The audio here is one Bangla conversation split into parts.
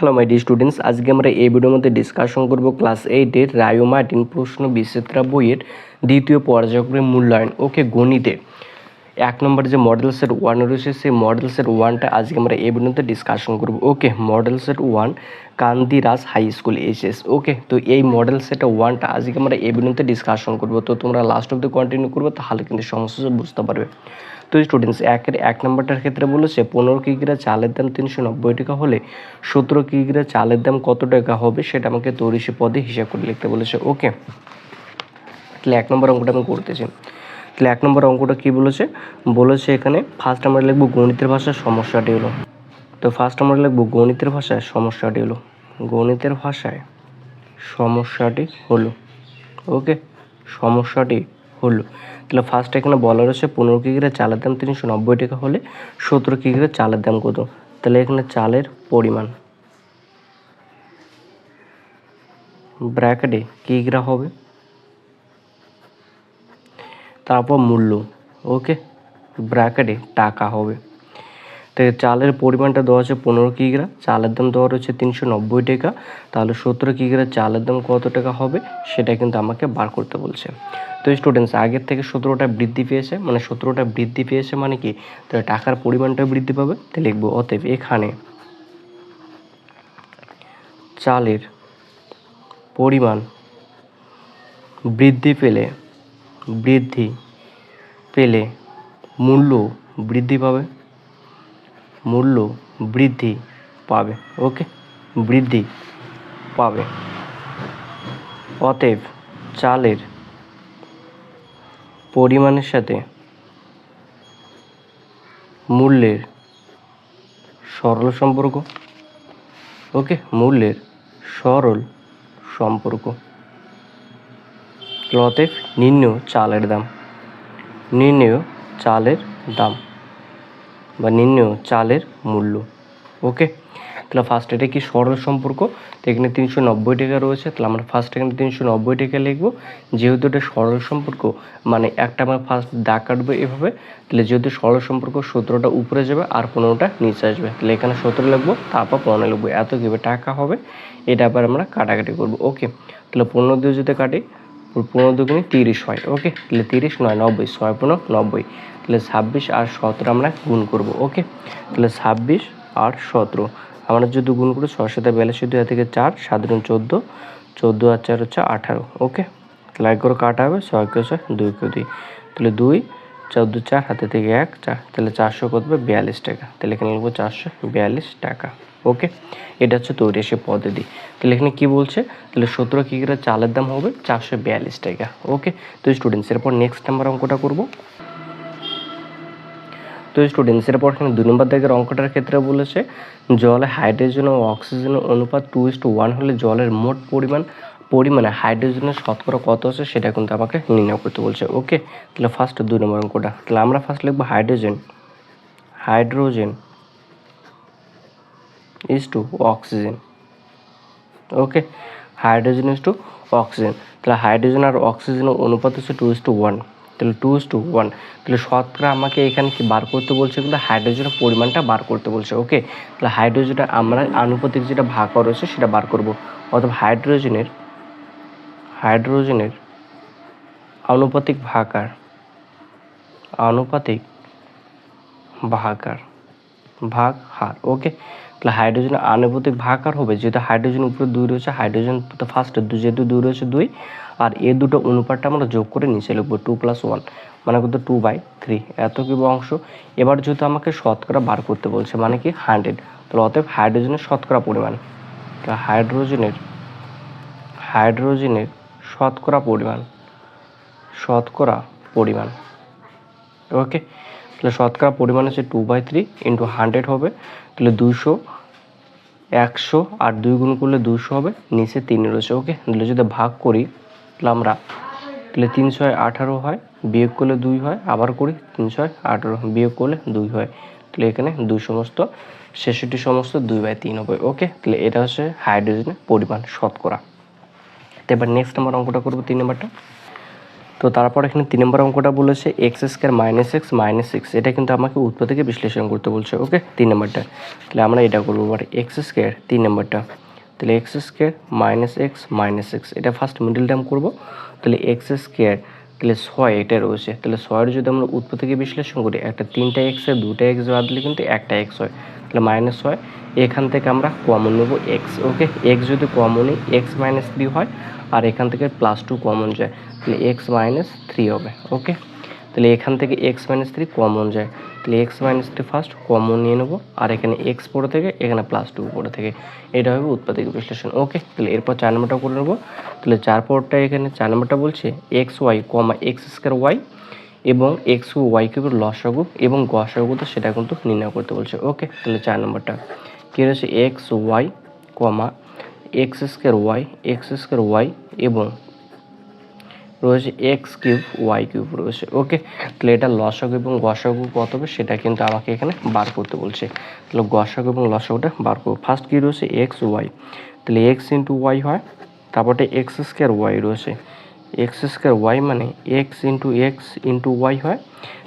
হ্যালো মাই ডি স্টুডেন্টস, আজকে আমরা এই ভিডিওর মধ্যে ডিসকাশন করব ক্লাস এইটের রায়ো মার্টিন প্রশ্ন বিচিত্রা বইয়ের দ্বিতীয় পর্যায়ক্রমে মূল্যায়ন। ওকে গণিতে। এক নম্বর যে মডেল সেট ওয়ান রয়েছে, সেই মডেল সেট ওয়ানটা আজকে আমরা এই ভিডিওতে ডিসকাশন করব। Okay model set one Kandiraj high school SS okay তো এই মডেল সেট ওয়ানটা আজকে আমরা এই ভিডিওতে ডিসকাশন করব। তো তোমরা লাস্ট অব্দি কন্টিনিউ করবে, তাহলে কিন্তু সমস্ত কিছু বুঝতে পারবে। তো স্টুডেন্টস একের এক নম্বরটার ক্ষেত্রে বলেছে পনেরো কিগ্রা চালের দাম তিনশো নব্বই টাকা হলে সতেরো কিগ্রা চালের দাম কত টাকা হবে সেটা আমাকে তৈরিশি পদে হিসাব করে লিখতে বলেছে। ওকে? তাহলে এক নম্বর অঙ্কটা আমি করতেছি। তাহলে এক নম্বর অঙ্কটা কী বলেছে? বলেছে এখানে ফার্স্ট আমরা লিখব গণিতের ভাষার সমস্যাটি হলো। তো ফার্স্ট আমরা লিখব গণিতের ভাষায় সমস্যাটি হলো। গণিতের ভাষায় সমস্যাটি হলো। ওকে? সমস্যাটি হলো। তাহলে ফার্স্ট এখানে বলা রয়েছে পনেরো কিগ্রা চালের দাম তিনশো নব্বই টাকা হলে সতেরো কিগ্রা চালের দাম কত? তাহলে এখানে চালের পরিমাণ। ব্র্যাকেটে কিগ্রা হবে? তারপর মূল্য। ওকে ব্র্যাকেটে টাকা হবে। তো চালের পরিমাণটা দেওয়া আছে পনেরো কিগ্রা, চালের দাম দেওয়া রয়েছে তিনশো নব্বই টাকা। তাহলে সতেরো কিগ্রা চালের দাম কত টাকা হবে, সেটা কিন্তু আমাকে বার করতে বলছে। তো স্টুডেন্টস আগের থেকে সতেরোটা বৃদ্ধি পেয়েছে মানে সতেরোটা বৃদ্ধি পেয়েছে মানে কি? তাহলে টাকার পরিমাণটা বৃদ্ধি পাবে। তো লিখব, অতএব এখানে চালের পরিমাণ বৃদ্ধি পেলে বৃদ্ধি পেলে মূল্য বৃদ্ধি পাবে। মূল্য বৃদ্ধি পাবে ওকে বৃদ্ধি পাবে। অতএব চালের পরিমাণের সাথে মূল্যের সরল সম্পর্ক ওকে মূল্যের সরল সম্পর্ক। অতএব নির্ণয় চালের দাম। নির্ণয় চালের দাম। বা নির্ণয় চালের মূল্য। ওকে তাহলে ফার্স্ট এটা কি সরল সম্পর্ক? তো এখানে তিনশো নব্বই টাকা রয়েছে। তাহলে আমরা ফার্স্ট এখানে তিনশো নব্বই টাকা লিখব। যেহেতু এটা সরল সম্পর্ক মানে একটা আমরা ফার্স্ট দাগ কাটবো এভাবে, তাহলে যেহেতু সরল সম্পর্ক, সতেরোটা উপরে যাবে আর পনেরোটা নিচে আসবে। তাহলে এখানে সতেরো লিখব, তারপর পনেরো লিখব। এত কীভাবে টাকা হবে, এটা আবার আমরা কাটাকাটি করব। ওকে তাহলে পনেরো দিয়ে যদি কাটি পনেরো দুগুণে তিরিশ হয়, ওকে? তাহলে তিরিশ নয়, নব্বই, ছয় পনেরো নব্বই। তাহলে ছাব্বিশ আর সতেরো আমরা গুণ করব, ওকে? তাহলে ছাব্বিশ আর সতেরো, আমরা যদি গুণ করি ছয়, সাথে বেলাশি দুই থেকে চার, সাত সাধারণ চোদ্দ চোদ্দ আর চার হচ্ছে আঠারো, ওকে? তাহলে এক করে কাটা হবে, ছয় কে ছয়, দুই কে দুই। তাহলে দুই চোদ্দ, চার, হাতে থেকে এক, চার, তাহলে চারশো কত হবে বিয়াল্লিশ টাকা। তাহলে এখানে লিখব চারশো বিয়াল্লিশ টাকা। ওকে? এটা হচ্ছে তৈরি সে পদ্ধতি তাহলে এখানে কী বলছে? তাহলে সতেরো কিগ্রা চালের দাম হবে? চারশো বিয়াল্লিশ টাকা। ওকে? তো স্টুডেন্টস এরপর নেক্সট নাম্বার অঙ্কটা করব। তো স্টুডেন্টস এরপর এখানে দুই নম্বর দাগের অঙ্কটার ক্ষেত্রে বলেছে, জলে হাইড্রোজেন ও অক্সিজেনের অনুপাত টু ইস টু ওয়ান হলে জলের মোট পরিমাণ পরিমাণে হাইড্রোজেনের শতকরা কত আছে সেটা কিন্তু আমাকে নির্ণয় করতে বলছে। ওকে তাহলে ফার্স্ট দুই নম্বর অঙ্কটা। তাহলে আমরা ফার্স্ট লিখব hydrogen hydrogen is to oxygen okay hydrogen is to oxygen তাহলে হাইড্রোজেন আর অক্সিজেনের অনুপাত হচ্ছে টু ইস টু ওয়ান তাহলে টু ইস টু ওয়ান তাহলে শতকরা আমাকে এখানে কি বার করতে বলছে কিন্তু হাইড্রোজেনের পরিমাণটা বার করতে বলছে। ওকে তাহলে হাইড্রোজেনটা আমরা আনুপাতিক যেটা ভাগ রয়েছে সেটা বার করব। অথবা হাইড্রোজেনের হাইড্রোজেনের আনুপাতিক ভাগার আনুপাতিক ভাগার ভাগ হার। ওকে, তাহলে হাইড্রোজেন আনুপাতিক ভাগ আর হবে, যেহেতু হাইড্রোজেন উপরে দুই রয়েছে, হাইড্রোজেন তো ফার্স্ট যেহেতু দুই রয়েছে দুই, আর এ দুটো অনুপাতটা আমরা যোগ করে নিচে লিখব টু প্লাস ওয়ান মানে কত? টু বাই থ্রি এত কি অংশ? এবার যেহেতু আমাকে শতকরা বার করতে বলছে মানে কি? হান্ড্রেড তাহলে অতএব হাইড্রোজেনের শতকরা পরিমাণ হাইড্রোজেনের হাইড্রোজেনের শতকরা পরিমাণ শতকরা পরিমাণ। ওকে তাহলে শতকরা পরিমাণ হচ্ছে two by three into hundred হবে। তাহলে দুশো, একশো আর দুই গুণ করলে দুশো হবে, নিচে তিন রয়েছে। ওকে তাহলে যদি ভাগ করি, তাহলে আমরা, তাহলে তিন ছয় আঠারো হয়, বিয়োগ করলে দুই হয়, আবার করি তিন ছয় আঠারো, বিয়োগ করলে দুই হয়। তাহলে এখানে দুই সমস্ত, ছেষট্টি সমস্ত দুই বাই তিন হবে। ওকে তাহলে এটা হচ্ছে হাইড্রোজেনের পরিমাণ, শতকরা। তো এবার নেক্সট নাম্বার অঙ্কটা করব তিন নাম্বারটা তো তারপর এখানে তিন নম্বর অঙ্কটা বলেছে x square minus x minus six এটা কিন্তু আমাকে উৎপত্তি থেকে বিশ্লেষণ করতে বলছে ওকে তিন নম্বরটা তাহলে আমরা এটা করব এবার এক্স স্কোয়ার তিন নম্বরটা তাহলে x square minus x minus x এটা ফার্স্ট মিডল টার্ম করব। তাহলে এক্স স্কোয়ার তাহলে ছয় এটা রয়েছে। তাহলে ছয়ের যদি আমরা উৎপত্তি থেকে বিশ্লেষণ করি, একটা তিনটা এক্সের দুটা এক্স বাদ দিলে কিন্তু একটা এক্স হয়। তাহলে মাইনাস হয় এখান থেকে আমরা কমন নেব এক্স ওকে এক্স যদি কমন নিই এক্স মাইনাস থ্রি হয় আর এখান থেকে প্লাস টু কমন যায়, তাহলে এক্স মাইনাস থ্রি হবে ওকে তাহলে এখান থেকে এক্স মাইনাস থ্রি কমন যায়, তাহলে x minus three first common নিয়ে নেব, আর এখানে এক্স পড়ে থেকে, এখানে প্লাস টু পড়ে থেকে, এটা হবে উৎপাদিক বিশ্লেষণ ওকে তাহলে এরপর চার নম্বরটা করে নেব, তাহলে চার পরটা এখানে, চার নম্বরটা বলছে x y comma x square y এবং এক্স ও ওয়াই কিউবের লসাগু এবং গসাগু তো সেটা কিন্তু নির্ণয় করতে বলছে ওকে তাহলে চার নম্বরটা কী রয়েছে? X y comma x square y, x square y এবং রয়েছে এক্স কিউব, ওয়াই কিউব রয়েছে। ওকে, তাহলে এটা লসাগু এবং গসাগু কত হবে সেটা কিন্তু আমাকে এখানে বার করতে বলছে। তাহলে গসাগু এবং লসাগুটা বার করব। ফার্স্ট কী রয়েছে? X y. তাহলে এক্স ইন্টু ওয়াই হয় তারপরে এক্স স্কোয়ার ওয়াই রয়েছে। এক্স স্কোয়ার ওয়াই মানে x into x into y হয়,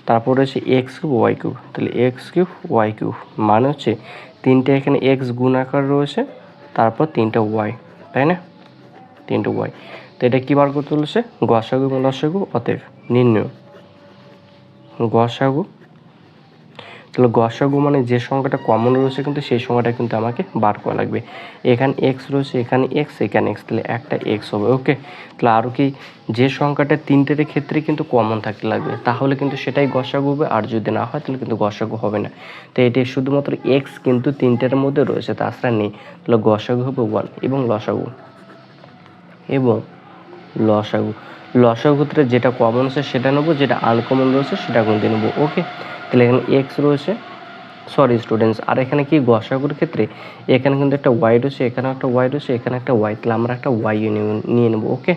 তারপর রয়েছে এক্স কিউব, ওয়াই কিউব। তাহলে এক্স কিউব, ওয়াই কিউব। মানে হচ্ছে তিনটে এখানে এক্স গুণ আকার রয়েছে তারপর তিনটা ওয়াই তাই না? তিনটে ওয়াই তো এটা কী বার করতে বলেছে? গোয়াসাগু, গোলাসাগু লসাগু অতএব নির্ণয়। গসাগু তাহলে গসাগু মানে যে সংখ্যাটা কমন রয়েছে কিন্তু সেই সংখ্যাটা কিন্তু আমাকে বার করা লাগবে। এখানে এক্স রয়েছে, এখানে এক্স এখানে এক্স তাহলে একটা এক্স হবে ওকে তাহলে আরও কি যে সংখ্যাটা তিনটের ক্ষেত্রে কিন্তু কমন থাকতে লাগবে, তাহলে কিন্তু সেটাই গসাগু হবে, আর যদি না হয় তাহলে কিন্তু গসাগু হবে না। তো এটি শুধুমাত্র এক্স কিন্তু তিনটের মধ্যে রয়েছে তাছাড়া নেই, তাহলে গসাগু হবে ওয়ান এবং লসাগু। এবং লসাগু লসাগু ক্ষেত্রে যেটা কমন আছে সেটা নেব, যেটা আনকমন রয়েছে সেটা গুনতে নেব ওকে তাহলে এখানে এক্স রয়েছে। সরি স্টুডেন্টস আর এখানে কি গসাগুর ক্ষেত্রে? এখানে কিন্তু একটা ওয়াই রয়েছে এখানে একটা ওয়াই রয়েছে, এখানে একটা ওয়াই তাহলে আমরা একটা ওয়াই নিয়ে নেব ওকে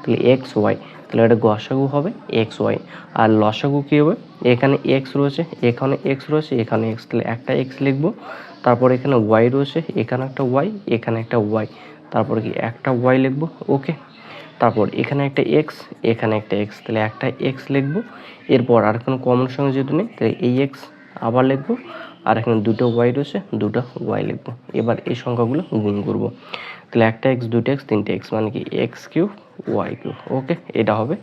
তাহলে এক্স ওয়াই তাহলে এটা গসাগু হবে এক্স ওয়াই আর লসাগু কী হবে? এখানে এক্স রয়েছে, এখানে এক্স রয়েছে, এখানে এক্স তাহলে একটা এক্স লিখব, তারপর এখানে ওয়াই রয়েছে, এখানে একটা ওয়াই এখানে একটা ওয়াই তারপর কি একটা ওয়াই লিখব ওকে তারপর এখানে একটা এক্স এখানে একটা এক্স তাহলে একটা এক্স লিখব। এরপর আর কোনো কমন সঙ্গে যেহেতু নেই, তাহলে এই এক্স আবার লিখব, আর এখানে দুটো ওয়াই রয়েছে, দুটো ওয়াই লিখব। এবার এই সংখ্যাগুলো গুণ করব। তাহলে একটা এক্স দুটো এক্স তিনটে এক্স মানে কি x cube y cube okay এটা হবে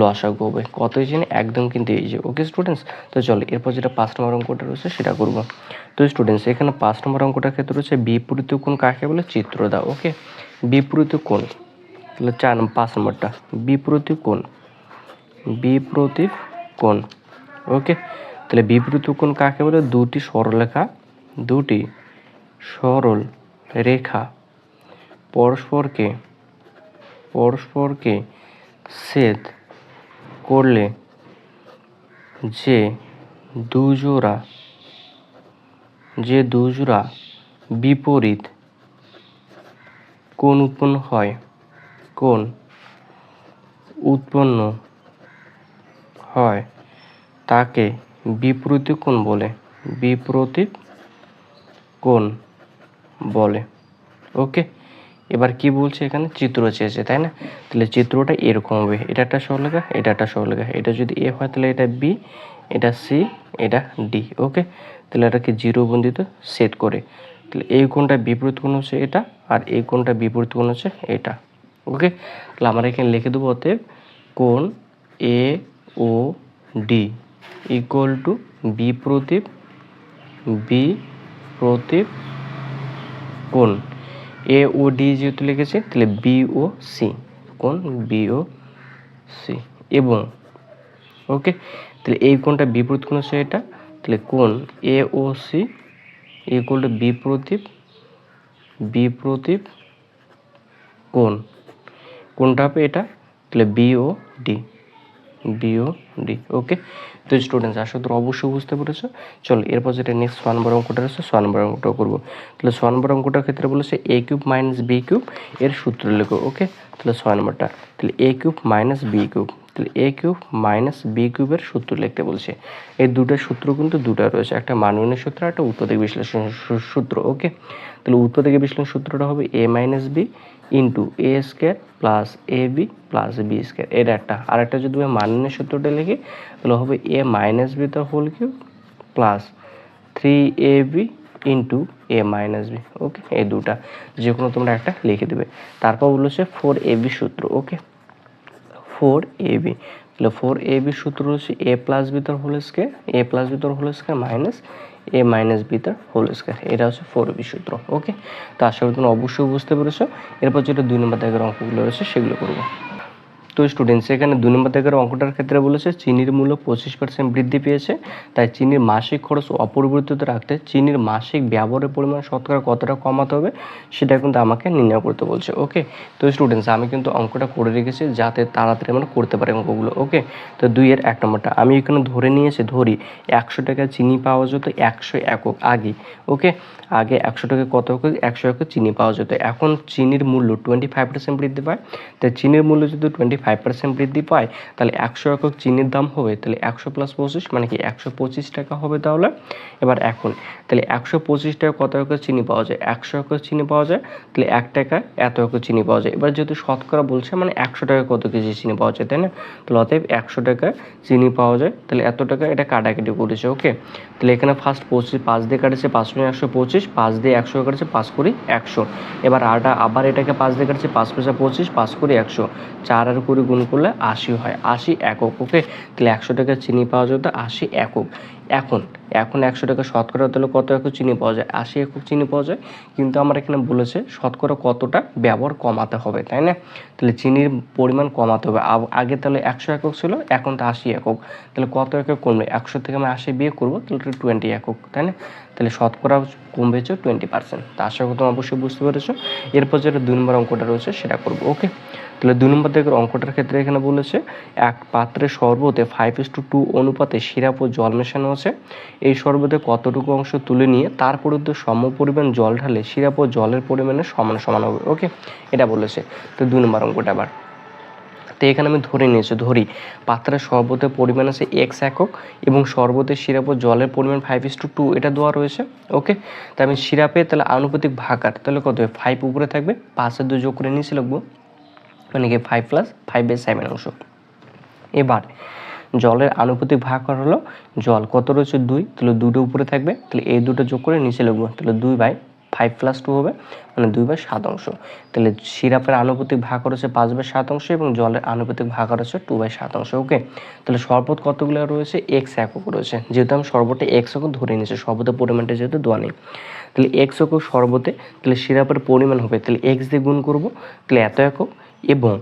লসাগু হবে। কত জেনে? একদম কিন্তু এই যে ওকে স্টুডেন্টস তো চলো, এরপর যেটা পাঁচ নম্বর অঙ্কটা রয়েছে, সেটা করব। তো স্টুডেন্টস এখানে পাঁচ নম্বর অঙ্কটার ক্ষেত্রে রয়েছে বিপরীত কোণ কাকে বলে? চিত্র দাও ওকে বিপরীত কোণ। তাহলে চার পাঁচ নম্বরটা। বিপরীত কোণ। বিপরীত কোণ। ওকে? তাহলে বিপরীত কোণ কাকে বলে? দুটি সরলরেখা, দুটি সরল রেখা পরস্পরকে পরস্পরকে ছেদ করলে যে দুজোড়া যে দুজোড়া বিপরীত কোণ উৎপন্ন হয়? কোণ উৎপন্ন হয় তাকে বিপরীত কোণ বলে। বিপরীত কোণ বলে। ওকে, এবার কি বলছে এখানে? চিত্র চেয়েছে, তাই না? তাহলে চিত্রটা এরকম হবে। এটা একটা সরলেখা এটা একটা সরলেখা এটা যদি এ হয়, তাহলে এটা বি, এটা সি, এটা ডি। ওকে, তাহলে এটাকে জিরো বন্দিত সেট করে। তাহলে এই কোণটা বিপরীত কোণ হচ্ছে এটা, আর এই কোণটা বিপরীত কোণ হচ্ছে এটা। ওকে? তাহলে আমরা এখানে লিখে দেবো অতএব কোন A O D equal to B প্রতীপ বি প্রতীপ কোন এ ও ডি যেহেতু লিখেছে, তাহলে বি ও সি কোন বি ও সি এবং, ওকে? তাহলে এই কোণটা বিপরীত কোণ হচ্ছে এটা, তাহলে কোণ A O C equal to B প্রদীপ বিপ্রতীপ বিপ্রতীপ কোণ। কোনটা হবে এটা? তাহলে B O D B O D okay তো স্টুডেন্টস আশা করি অবশ্যই বুঝতে পেরেছ। চলো, এরপর যেটা নেক্সট ওয়ান নম্বর অঙ্কটা রয়েছে সোয়ান নম্বর অঙ্কটা করব। তাহলে সোয়ান নম্বর অঙ্কটার ক্ষেত্রে বলেছে a cube minus b cube এর সূত্র লেখো ওকে তাহলে ছয় নম্বরটা তাহলে a cube minus b cube তাহলে এ কিউব মাইনাস বি কিউবের সূত্র লিখতে বলছে। এই দুটো সূত্র কিন্তু দুটো রয়েছে, একটা মানবীয় সূত্র একটা উৎপাদক বিশ্লেষণ সূত্র ওকে তাহলে উত্তর থেকে বিশ্লেষণ সূত্রটা হবে a minus b into a square plus a b plus b square এটা একটা। আর একটা যদি আমি মানের সূত্রটা লিখি, তাহলে হবে এ মাইনাস বি তার whole cube plus three a b into a minus b okay এই দুটা। যে কোনো তোমরা একটা লিখে দেবে। তারপর বলেছে ফোর এ বি সূত্র। ওকে ফোর এ বি তাহলে ফোর এ বি সূত্র হচ্ছে এ প্লাস বি তার whole square a plus b তার whole square minus a minus b তার হোল স্কোয়ার এটা হচ্ছে ফোর বি সূত্র ওকে তো আশা করি তোমরা অবশ্যই বুঝতে পেরেছ। এরপর যেটা দুই নম্বর দাগের অঙ্কগুলো রয়েছে, সেগুলো করব। তো স্টুডেন্টস এখানে দুই নম্বর দাগের অঙ্কটার ক্ষেত্রে বলেছে চিনির মূল্য পঁচিশ পার্সেন্ট বৃদ্ধি পেয়েছে, তাই চিনির মাসিক খরচ অপরিবর্তিত রাখতে চিনির মাসিক ব্যবহারের পরিমাণ শতকরা কতটা কমাতে হবে, সেটা কিন্তু আমাকে নির্ণয় করতে বলছে, ওকে? তো স্টুডেন্টস আমি কিন্তু অঙ্কটা করে রেখেছি যাতে তাড়াতাড়ি আমরা করতে পারি অঙ্কগুলো, ওকে? তো দুইয়ের এক নম্বরটা, আমি এখানে ধরে নিয়েছি, ধরি একশো টাকা চিনি পাওয়া যেত একশো একক আগে, ওকে? আগে একশো টাকা কত একশো একক চিনি পাওয়া যেত, এখন চিনির মূল্য টোয়েন্টি ফাইভ পার্সেন্ট বৃদ্ধি পায়, তাই চিনির মূল্য যদি টোয়েন্টি ফাইভ পার্সেন্ট বৃদ্ধি পায়, তাহলে একশো একক চিনির দাম হবে, তাহলে একশো প্লাস পঁচিশ মানে কি একশো পঁচিশ টাকা হবে তাহলে। এবার এখন, তাহলে একশো পঁচিশ টাকা কত একক চিনি পাওয়া যায়? একশো একক চিনি পাওয়া যায়, তাহলে এক টাকা এত একক চিনি পাওয়া যায়। এবার যেহেতু শতকরা বলছে মানে একশো টাকা কত কেজি চিনি পাওয়া যায়, তাই না? তাহলে অতএব একশো টাকা চিনি পাওয়া যায়, তাহলে এত টাকা এটা কাটাকাটি করেছে, ওকে? তাহলে এখানে ফার্স্ট পঁচিশ পাঁচ দিয়ে কাটেছে, পাঁচ মিনিট একশো পঁচিশ, পাঁচ দিয়ে একশো কাটেছে, পাঁচ কুড়ি একশো। এবার আটা আবার এটাকে পাঁচ দিয়ে কাটছে, পাঁচ পয়সা পঁচিশ, পাঁচ কুড়ি একশো। চার আর কুড়ি গুণ করলে আশি হয়। আশি একক, ওকে? তাহলে একশো টাকা চিনি পাওয়া যেত আশি একক। এখন এখন একশো টাকা শতকরা, তাহলে কত একক চিনি পাওয়া যায়? আশি একক চিনি পাওয়া যায়। কিন্তু আমার এখানে বলেছে শতকরা কতটা ব্যবহার কমাতে হবে, তাই না? তাহলে চিনির পরিমাণ কমাতে হবে। আগে তাহলে একশো একক ছিল, এখন তো আশি একক। তাহলে কত একক কমবে? একশো থেকে আমি আশি বিয়ে করব, তাহলে টোয়েন্টি একক, তাই না? তাহলে শতকরা কমবে হচ্ছে টোয়েন্টি পার্সেন্ট তা আশা করি তুমি অবশ্যই বুঝতে পেরেছ। এরপর যেটা দুই নম্বর অঙ্কটা রয়েছে, সেটা করব, ওকে? তাহলে দুই নম্বর দিকের অঙ্কটার ক্ষেত্রে এখানে বলেছে, এক পাত্রে শরবতে ফাইভ ইস টু টু অনুপাতে সিরাপ ও জল মেশানো আছে। এই শরবতে কতটুকু অংশ তুলে নিয়ে তার পরিবর্তে সম পরিমাণ জল ঢালে সিরাপ ও জলের পরিমাণে সমান সমান হবে ওকে এটা বলেছে। তো দুই নম্বর অঙ্কটা আবার। তো এখানে আমি ধরে নিয়েছি, ধরি পাত্রের শরবতের পরিমাণ আছে এক্স একক এবং শরবতের সিরাপ ও জলের পরিমাণ ফাইভ ইস টু টু এটা দেওয়া রয়েছে ওকে তা আমি সিরাপে তাহলে আনুপাতিক ভাগার তাহলে কত হবে ফাইভ উপরে থাকবে, পাঁচের দুই যোগ করে নিচে লিখব মানে কি five plus five by seven অংশ। এবার, জলের আনুপাতিক ভাগ করা হলো জল কত রয়েছে দুই, তাহলে দুটো উপরে থাকবে, তাহলে এই দুটো যোগ করে নিচে লিখব, তাহলে দুই বাই ফাইভ প্লাস টু হবে মানে দুই বাই সাত অংশ। তাহলে সিরাপের আনুপাতিক ভাগ করেছে পাঁচ বাই সাত অংশ এবং জলের আনুপাতিক ভাগ করেছে টু বাই সাত অংশ ওকে তাহলে শরবত কতগুলো রয়েছে? এক্স একক রয়েছে। যেহেতু আমি শরবতে এক্স একক ধরে নিয়েছি, শরবতের পরিমাণটা যেহেতু দেওয়া নেই। তাহলে এক্স একক শরবতে, তাহলে সিরাপের পরিমাণ হবে, তাহলে এক্স দিয়ে গুণ করব, তাহলে এত একক এবং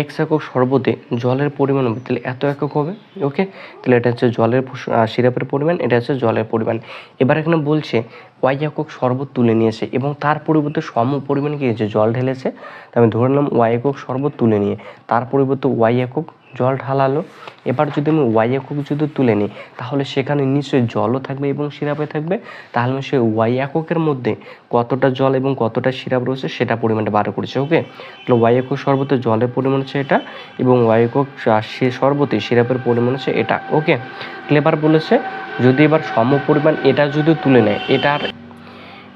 এক্স একক শরবতে জলের পরিমাণ হবে, তাহলে এত একক হবে? ওকে তাহলে এটা হচ্ছে জলের সিরাপের পরিমাণ, এটা হচ্ছে জলের পরিমাণ। এবার এখানে বলছে ওয়াই একক শরবত তুলে নিয়েছে এবং তার পরিবর্তে সম পরিমাণ কী হয়েছে? জল ঢেলেছে। আমি ধরে নিলাম ওয়াই একক শরবত তুলে নিয়ে, তার পরিবর্তে ওয়াই একক জল ঢালালো। এবার যদি আমি ওয়াই একক যদি তুলে নিই, তাহলে সেখানে নিশ্চয়ই জলও থাকবে এবং সিরাপে থাকবে। তাহলে আমি সেই ওয়াই এককের মধ্যে কতটা জল এবং কতটা সিরাপ রয়েছে সেটা পরিমাণটা বার করেছে ওকে তাহলে ওয়াই একক শরবতে জলের পরিমাণ হচ্ছে এটা এবং ওয়াই একক সে শরবতে সিরাপের পরিমাণ হচ্ছে এটা ওকে তাহলে এবার বলেছে, যদি এবার সম পরিমাণ এটা যদি তুলে নেয়, এটার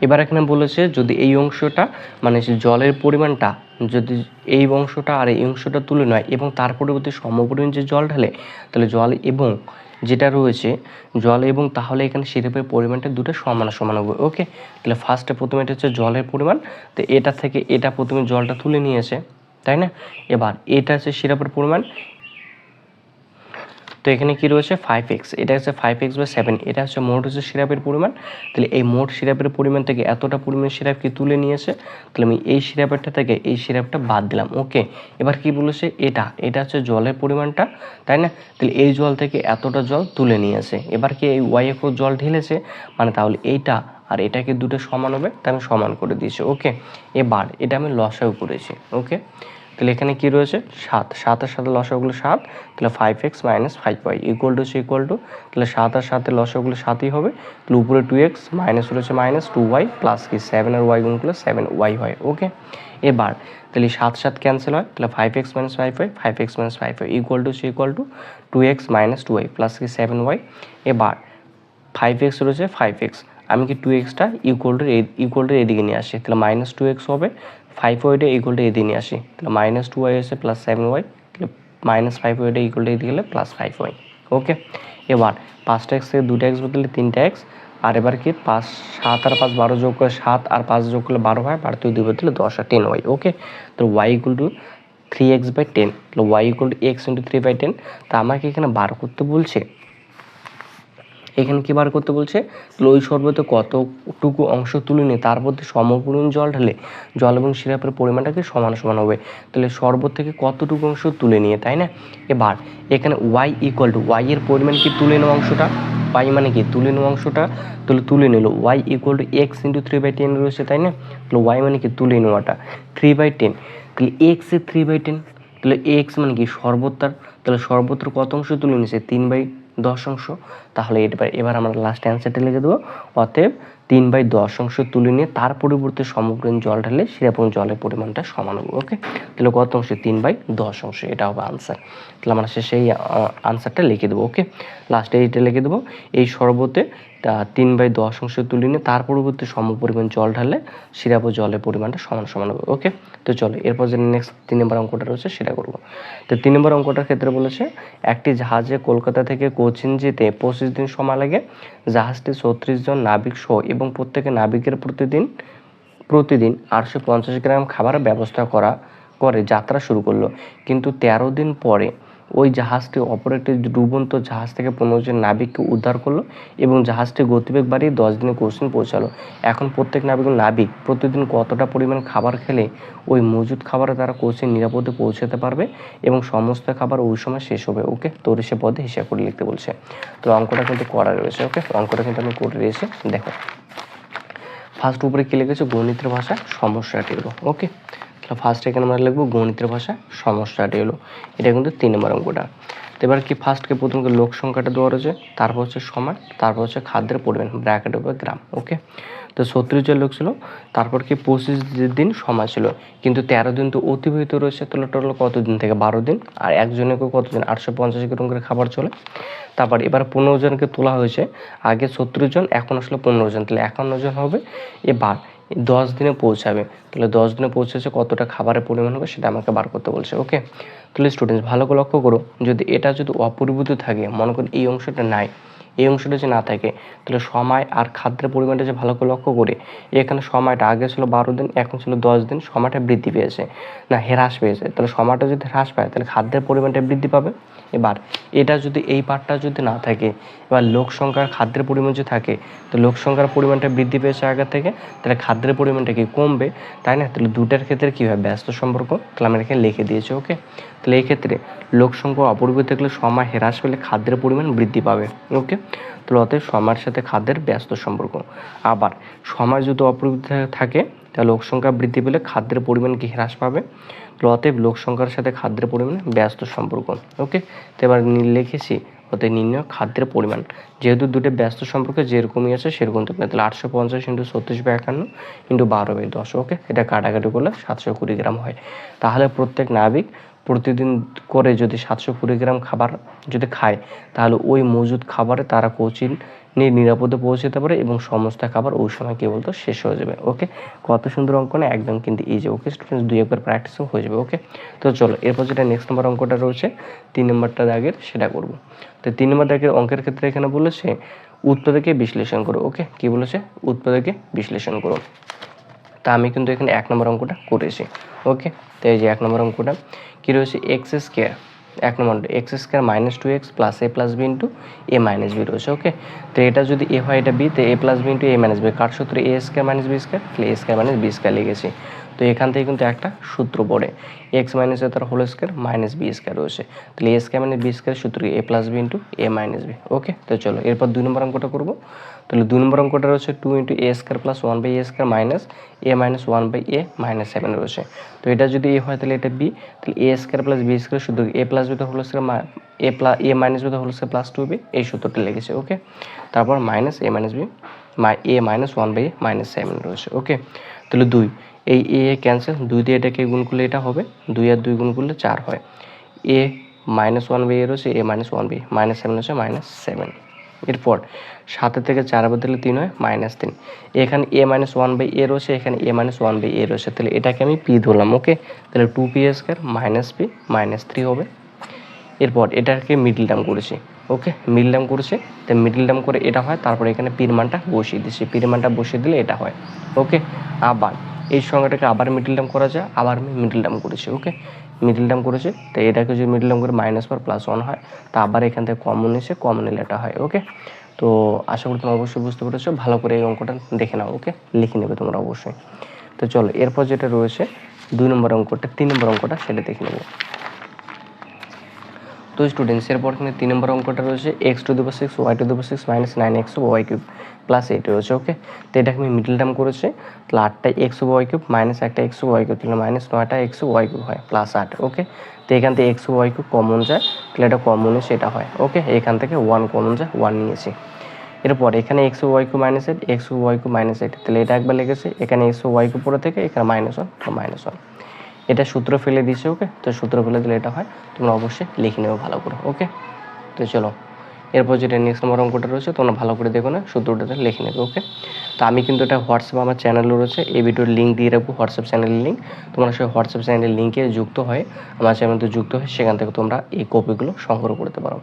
এবার এখানে বলেছে যদি এই অংশটা মানে জলের পরিমাণটা, যদি এই অংশটা আর এই অংশটা তুলে নয় এবং তার পরিবর্তে সমপরিমাণ যে জল ঢালে, তাহলে জল এবং যেটা রয়েছে, জল এবং তাহলে এখানে সিরাপের পরিমাণটা দুটো সমান সমান হবে ওকে তাহলে ফার্স্টে প্রথমে এটা হচ্ছে জলের পরিমাণ, তো এটা থেকে এটা প্রথমে জলটা তুলে নিয়েছে, তাই না? এবার এটা হচ্ছে সিরাপের পরিমাণ তো এখানে কি রয়েছে? ফাইভ এক্স এটা হচ্ছে ফাইভ এক্স বা সেভেন এটা হচ্ছে মোট হচ্ছে সিরাপের পরিমাণ। তাহলে এই মোট সিরাপের পরিমাণ থেকে এতটা পরিমাণ সিরাপ কি তুলে নিয়েছে? তাহলে আমি এই সিরাপেরটা থেকে এই সিরাপটা বাদ দিলাম। ওকে, এবার কি বলেছে? এটা। এটা হচ্ছে জলের পরিমাণটা, তাই না? তাহলে এই জল থেকে এতটা জল তুলে নিয়েছে। এবার কি এই ওয়াই একর জল ঢেলেছে? মানে তাহলে এইটা আর এটাকে দুটো সমান হবে তা আমি সমান করে দিয়েছি। ওকে, এবার এটা আমি লসাও করেছি। ওকে তাহলে এখানে কি রয়েছে? সাত। সাতের সাথে লসাগুলো সাত, তাহলে five x minus five y equal to equal to তাহলে সাত আর সাথে লসাগুলো সাতই হবে, তাহলে উপরে টু এক্স মাইনাস রয়েছে মাইনাস টু ওয়াই প্লাস কি সেভেন আর ওয়াই গুণ সেভেন ওয়াই হয় ওকে এবার, তাহলে সাত সাত ক্যান্সেল হয়, তাহলে five x minus five y five x minus five y equal to equal to two x minus two y plus কি সেভেন ওয়াই এবার ফাইভ এক্স রয়েছে ফাইভ এক্স আমি কি টু এক্সটা ইকুয়াল টু ইকুয়াল টু এদিকে নিয়ে আসি তাহলে মাইনাস টু এক্স হবে ফাইভ ওয়াইটা ইকুয়াল টু এদিকে নিয়ে আসি। তাহলে মাইনাস টু ওয়াই এসে প্লাস সেভেন ওয়াই তাহলে মাইনাস ফাইভ ওয়াইটা ইকুয়াল টু এদিকে গেলে প্লাস ফাইভ ওয়াই ওকে এবার পাঁচটা এক্স থেকে দুটো এক্স বদলে তিনটা এক্স আর এবার কি পাঁচ, সাত আর পাঁচ বারো যোগ করে সাত, আর পাঁচ যোগ করলে বারো হয়, বারো থেকে দুই বদলে দশ আর টেন ওয়াই ওকে তো y equal to three x by ten তাহলে y equal to x into three by ten তা আমাকে এখানে বার করতে বলছে এখানে কি বার করতে বলছে? ওই শরবতে কতটুকু অংশ তুলে নিয়ে তার মধ্যে সমপরিমাণ জল ঢালে জল এবং সিরাপের পরিমাণটাকে সমান সমান হবে। তাহলে শরবত থেকে কতটুকু অংশ তুলে নিয়ে, তাই না? এবার, এখানে ওয়াই ইকুয়াল টু ওয়াই এর পরিমাণ কি তুলে নেওয়া অংশটা? ওয়াই মানে কি? তুলে নেওয়া অংশটা? তাহলে তুলে নিল y equal to x into three by ten রয়েছে, তাই না? তাহলে ওয়াই মানে কি? তুলে নেওয়াটা। থ্রি বাই টেন তাহলে এক্সের থ্রি বাই টেন তাহলে এক্স মানে কি? সর্বত্রার তাহলে সর্বত্র কত অংশ তুলে নিছে তিন বাই দশ অংশ। তাহলে এবার এবার আমরা লাস্ট অ্যান্সারটা লিখে দেবো। অতএব তিন বাই দশ অংশ তুলে নিয়ে তার পরিবর্তে সমগ্রীণ জল ঢালে সেরকম জলের পরিমাণটা সমান হবে ওকে তাহলে কত অংশ? তিন বাই দশ অংশ, এটা হবে আনসার তাহলে আমরা এই আনসারটা লিখে দেবো ওকে লাস্টে এইটা লিখে দেবো। এই শরবতে তিন বাই দশ অংশ তুলে নিয়ে তার পরিবর্তে সমপরিমাণ জল ঢালে সিরাপ ও জলের পরিমাণটা সমান সমান হবে ওকে তো চলো, এরপর যে নেক্সট তিন নম্বর অঙ্কটা রয়েছে সেটা করব। তো তিন নম্বর অঙ্কটার ক্ষেত্রে বলেছে, একটি জাহাজে কলকাতা থেকে কোচিন যেতে পঁচিশ দিন সময় লাগে, জাহাজটি ছত্রিশ জন নাবিক সহ এবং প্রত্যেকে নাবিকের প্রতিদিন প্রতিদিন আটশো পঞ্চাশ গ্রাম খাবারের ব্যবস্থা করা, করে, যাত্রা শুরু করল। কিন্তু তেরো দিন পরে ওই জাহাজটি অপর একটি ডুবন্ত জাহাজ থেকে পনেরো জন নাবিককে উদ্ধার করল এবং জাহাজটি গতিবেগ বাড়িয়ে দশ দিনে কোচিন পৌঁছালো। এখন প্রত্যেক নাবিক নাবিক প্রতিদিন কতটা পরিমাণ খাবার খেলে ওই মজুদ খাবারে তারা কোচিন নিরাপদে পৌঁছাতে পারবে এবং সমস্ত খাবার ওই সময় শেষ হবে। ওকে তোর সে পদে হিসাব করে লিখতে বলছে। তো অঙ্কটা কিন্তু করা রয়েছে, ওকে? অঙ্কটা কিন্তু আমি করে রয়েছে দেখো। ফার্স্ট উপরে কী লিখেছে? গণিতের ভাষা সমস্যাটি ওকে? তাহলে ফার্স্ট এখানে আমরা লিখব গণিতের ভাষা সমস্যাটি হলো, এটা কিন্তু তিন নম্বর অঙ্কটা। তো এবার কি ফার্স্টকে প্রথম লোক সংখ্যাটা দেওয়া রয়েছে, তারপর হচ্ছে সময় তারপর হচ্ছে খাদ্যের পরিমাণ ব্র্যাকেট উপরে গ্রাম ওকে তো ছত্রিশ জন লোক ছিল, তারপর কি পঁচিশ দিন সময় ছিল, কিন্তু তেরো দিন তো অতিবাহিত রয়েছে, তাহলে টোটাল কত দিন থেকে? বারো দিন, আর একজনকে কতদিন আটশো পঞ্চাশ গ্রাম করে খাবার চলে। তারপর এবার পনেরো জনকে তোলা হয়েছে, আগে ছত্রিশ জন, এখন আসলে পনেরো জন, তাহলে একান্ন জন হবে। এবার দশ দিনে পৌঁছাবে। তাহলে দশ দিনে পৌঁছেছে কতটা খাবারের পরিমাণ হবে সেটা আমাকে বার করতে বলছে ওকে তাহলে স্টুডেন্টস ভালো করে লক্ষ্য করো, যদি এটা যদি অপরিবর্তিত থাকে, মনে করুন এই অংশটা নাই, এই অংশটা যে না থাকে, তাহলে সময় আর খাদ্যের পরিমাণটা যে ভালো করে লক্ষ্য করে, এখানে সময়টা আগে ছিল বারো দিন, এখন ছিল দশ দিন, সময়টা বৃদ্ধি পেয়েছে। না, হ্রাস পেয়েছে। তাহলে সময়টা যদি হ্রাস পায়, তাহলে খাদ্যের পরিমাণটা বৃদ্ধি পাবে। এবার এটা যদি এই পার্টটা যদি না থাকে, এবার লোক সংখ্যার খাদ্যের পরিমাণ যদি থাকে, তো লোক সংখ্যার পরিমাণটা বৃদ্ধি পেয়েছে আগের থেকে, তাহলে খাদ্যের পরিমাণটা কি কমবে? তাই না? তাহলে দুটার ক্ষেত্রে কী হয়? ব্যস্ত সম্পর্ক। তাহলে আমরা এখানে লিখে দিয়েছি ওকে তাহলে এই ক্ষেত্রে লোক সংখ্যা অপরিবর্তিত থাকলে সময় হ্রাস পেলে খাদ্যের পরিমাণ বৃদ্ধি পাবে ওকে তাহলে অতএব সময়ের সাথে খাদ্যের ব্যস্ত সম্পর্ক। আবার সময় যদি অপরিবর্তিত থাকে, তাহলে লোক সংখ্যা বৃদ্ধি পেলে খাদ্যের পরিমাণ কি হ্রাস পাবে? অতএব লোক সংখ্যার সাথে খাদ্যের পরিমাণ, ব্যস্ত সম্পর্ক ওকে তো এবার লিখেছি অতএব নির্ণয় খাদ্যের পরিমাণ। যেহেতু দুটো ব্যস্ত সম্পর্কে যেরকমই আছে, সেরকম থাকবে। তাহলে আটশো পঞ্চাশ ইন্টু ছত্রিশ বাই একান্ন ইন্টু বারো বাই দশ ওকে এটা কাটাকাটি করলে সাতশো কুড়ি গ্রাম হয়। তাহলে প্রত্যেক নাবিক প্রতিদিন করে যদি সাতশো কুড়ি গ্রাম খাবার যদি খায়, তাহলে ওই মজুদ খাবারে তারা কোচিন নিরাপদে পৌঁছাতে পারে এবং সমস্ত খাবার ওই সময় কী বলতো শেষ হয়ে যাবে ওকে কত সুন্দর অঙ্ক না, একদম কিন্তু ইজি ওকে স্টুডেন্টস দুই একবার প্র্যাকটিসও হয়ে যাবে ওকে তো চলো, এরপর যেটা নেক্সট নম্বর অঙ্কটা রয়েছে, তিন নম্বরটা দাগের সেটা করব। তো তিন নম্বর দাগের অঙ্কের ক্ষেত্রে এখানে বলেছে, উৎপাদকে বিশ্লেষণ করো ওকে কি বলেছে? উৎপাদকে বিশ্লেষণ করো। তা আমি কিন্তু এখানে এক নম্বর অঙ্কটা করেছি ওকে তো এই যে এক নম্বর অঙ্কটা, কী রয়েছে? এক্স স্কোয়ার এক নম্বর x square minus two x plus a plus b into a minus b রয়েছে ওকে তো এটা যদি এ হয় এটা বি তো a plus b into a minus b কার সূত্রে a square minus b square তাহলে a square minus b square লিখেছি। তো এখান থেকে কিন্তু একটা সূত্র পড়ে। এক্স মাইনাস এ তার whole square minus b square রয়েছে। তাহলে a square minus b square সূত্র a plus b into a minus b okay তো চলো, এরপর দুই নম্বর অঙ্কটা করব। তাহলে দুই নম্বর অঙ্কটা রয়েছে two into a square plus one by a square minus a minus one by a minus seven রয়েছে। তো এটা যদি এ হয়, তাহলে এটা বি তাহলে a square plus b square শুধু এ প্লাস বি তো whole square a plus a minus b তো whole square plus two b এই সূত্রটা লেগেছে ওকে তারপর minus a minus b my a minus one by a minus seven রয়েছে ওকে তাহলে দুই। এই এ এ ক্যান্সেল দুই দিয়ে এটাকে গুণ করলে এটা হবে, দুই আর দুই গুণ করলে চার হয়। A minus one by a রয়েছে a minus one by minus seven হচ্ছে মাইনাস সেভেন এরপর, সাতে থেকে চার বদলে তিন হয় মাইনাস তিন। এখানে a minus one by a রয়েছে, এখানে a minus one by a রয়েছে। তাহলে এটাকে আমি পি ধরলাম ওকে তাহলে two p square minus p minus three হবে। এরপর, এটাকে মিডল টার্ম করেছি ওকে মিডল টার্ম করেছি তো মিডল টার্ম করে এটা হয়, তারপরে এখানে পির মানটা বসিয়ে দিচ্ছি। পির মানটা বসিয়ে দিলে এটা হয় ওকে আবার এই সংখ্যাটাকে আবার মিডিল টার্ম করা যায়, আবার আমি মিডল টার্ম করেছি ওকে মিডিল টার্ম করেছি, তো এটাকে যদি মিডল টার্ম করে মাইনাস পর প্লাস ওয়ান হয়, তা আবার এখান থেকে কমন এসে কমন এলে এটা হয় ওকে তো আশা করি তোমরা অবশ্যই বুঝতে পেরেছ, ভালো করে এই অঙ্কটা দেখে নাও ওকে লিখে নেবে তোমরা অবশ্যই। তো চলো, এরপর যেটা রয়েছে, দুই নম্বর অঙ্কটা, তিন নম্বর অঙ্কটা সেটা দেখে নেব। তো স্টুডেন্টস এরপর এখানে তিন নম্বর অঙ্কটা রয়েছে এক্স টু দেবো সিক্স ওয়াই টু দেবো six minus nine x y cube plus eight রয়েছে ওকে তো এটাকে আমি মিডল টার্ম করেছি, তাহলে আটটা এক্স ওয়াই কিউব মাইনাস একটা এক্স ওয়াই কিউব তাহলে মাইনাস নয়টা এক্স ওয়াই কিউব হয় প্লাস আট ওকে তো এখান থেকে এক্স ওয়াই কিউব কমন যায়, তাহলে এটা কমনে সেটা হয় ওকে এখান থেকে ওয়ান কমন যায় ওয়ান নিয়েছি। এরপর এখানে x y cube minus eight x y cube minus eight তাহলে এটা একবার লেগেছে, এখানে এক্স ওয়াই কিউ পরে থেকে, এখানে মাইনাস ওয়ান মাইনাস ওয়ান এটা সূত্র ফেলে দিয়েছে ওকে তো সূত্র ফেলে দিলে এটা হয়, তোমরা অবশ্যই লিখে নেবে ভালো করে ওকে তো চলো। এরপর যেটা নেক্সট নম্বর অঙ্কটা রয়েছে, তোমরা ভালো করে দেখো না সূত্রটাতে লিখে নেবে ওকে তো আমি কিন্তু এটা হোয়াটসঅ্যাপ, আমার চ্যানেলও রয়েছে, এই ভিডিওর লিঙ্ক দিয়ে রাখব, হোয়াটসঅ্যাপ চ্যানেলের লিঙ্ক তোমরা সেই হোয়াটসঅ্যাপ চ্যানেলের লিঙ্কে যুক্ত হয়ে আমার চ্যানেলতে যুক্ত হয়ে সেখান থেকে তোমরা এই কপিগুলো সংগ্রহ করতে পারো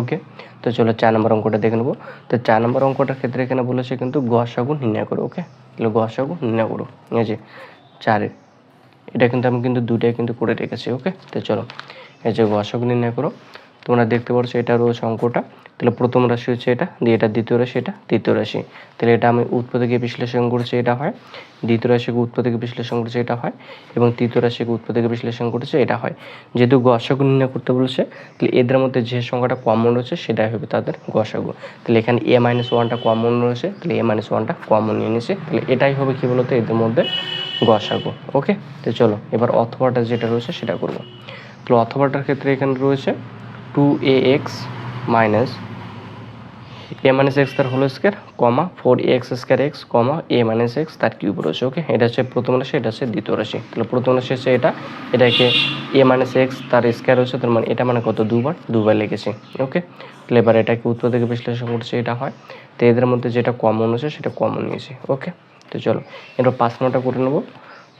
ওকে তো চলো চার নম্বর অঙ্কটা দেখে নেব। তো চার নম্বর অঙ্কটার ক্ষেত্রে এখানে বলেছে কিন্তু গসাগু নির্ণয় করো ওকে তাহলে গসাগু নির্ণয় করো, এই যে চারের। এটা কিন্তু আমি কিন্তু দুটাই কিন্তু করে রেখেছি ওকে তো চলো, এই যে গসাগু নির্ণয় করো তোমরা দেখতে পাচ্ছ এটা রয়েছে অঙ্কটা। তাহলে প্রথম রাশি হচ্ছে এটা, দিয়ে এটা দ্বিতীয় রাশি, এটা তৃতীয় রাশি। তাহলে এটা আমি উৎপত্তিকে বিশ্লেষণ করেছি, এটা হয়। দ্বিতীয় রাশিকে উৎপত্তিকে বিশ্লেষণ করেছি, এটা হয়। এবং তৃতীয় রাশিকে উৎপত্তিকে বিশ্লেষণ করেছে, এটা হয়। যেহেতু গসাগু নির্ণয় করতে বলছে, তাহলে এদের মধ্যে যে সংখ্যাটা কমন রয়েছে, সেটাই হবে তাদের গসাগু তাহলে এখানে এ মাইনাস ওয়ানটা কমন রয়েছে, তাহলে এ মাইনাস ওয়ানটা কমন নিয়ে নিয়েছে। তাহলে এটাই হবে কি বলতো, এদের মধ্যে গসাগু ওকে তো চলো, এবার অথবাটা যেটা রয়েছে, সেটা করব। তাহলে অথবাটার ক্ষেত্রে এখানে রয়েছে two a x minus a minus x তার whole square comma four a x square x comma a minus x তার কিউব রয়েছে ওকে এটা হচ্ছে প্রথম রাশি, এটা হচ্ছে দ্বিতীয় রাশি। তাহলে প্রথম রাশি হচ্ছে এটা, এটাকে এ মাইনাস এক্স তার স্কোয়ার রয়েছে তার মানে এটা মানে কত? দুবার দুবার লেগেছে ওকে তাহলে এবার এটাকে উত্তর থেকে বিশ্লেষণ করছে, এটা হয়। তো এদের মধ্যে যেটা কমন হচ্ছে সেটা কমন নিয়েছে ওকে তো চলো, এবার পাঁচ নম্বরটা করে নেব।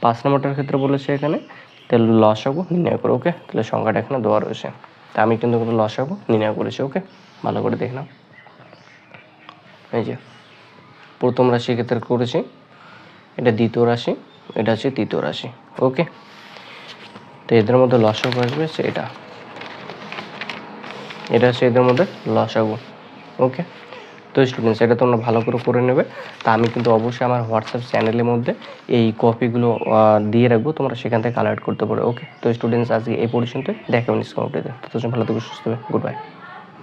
পাঁচ নম্বরটার ক্ষেত্রে বলেছে এখানে, তাহলে লসাগু নির্ণয় করো ওকে তাহলে সংখ্যাটা এখানে দেওয়া রয়েছে। তা আমি কিন্তু কোনো লস লসাগু নির্ণয় করেছি ওকে ভালো করে দেখলাম এই যে, প্রথম রাশি ক্ষেত্রে করেছি। এটা দ্বিতীয় রাশি, এটা হচ্ছে তৃতীয় রাশি ওকে তো এদের মধ্যে লসাগু আসবে সেটা এটা। এটা হচ্ছে এদের মধ্যে লসাগু ওকে তো স্টুডেন্টস এটা তোমরা ভালো করে করে নেবে। তা আমি কিন্তু অবশ্যই আমার হোয়াটসঅ্যাপ চ্যানেলের মধ্যে এই কপিগুলো দিয়ে রাখব। তোমরা সেখান থেকে কালেক্ট করতে পারো ওকে তো স্টুডেন্টস আজকে এই পর্যন্তই। দেখা নিস কম্পিউটারে তো ভালো থেকে, সুস্থ হবে গুড বাই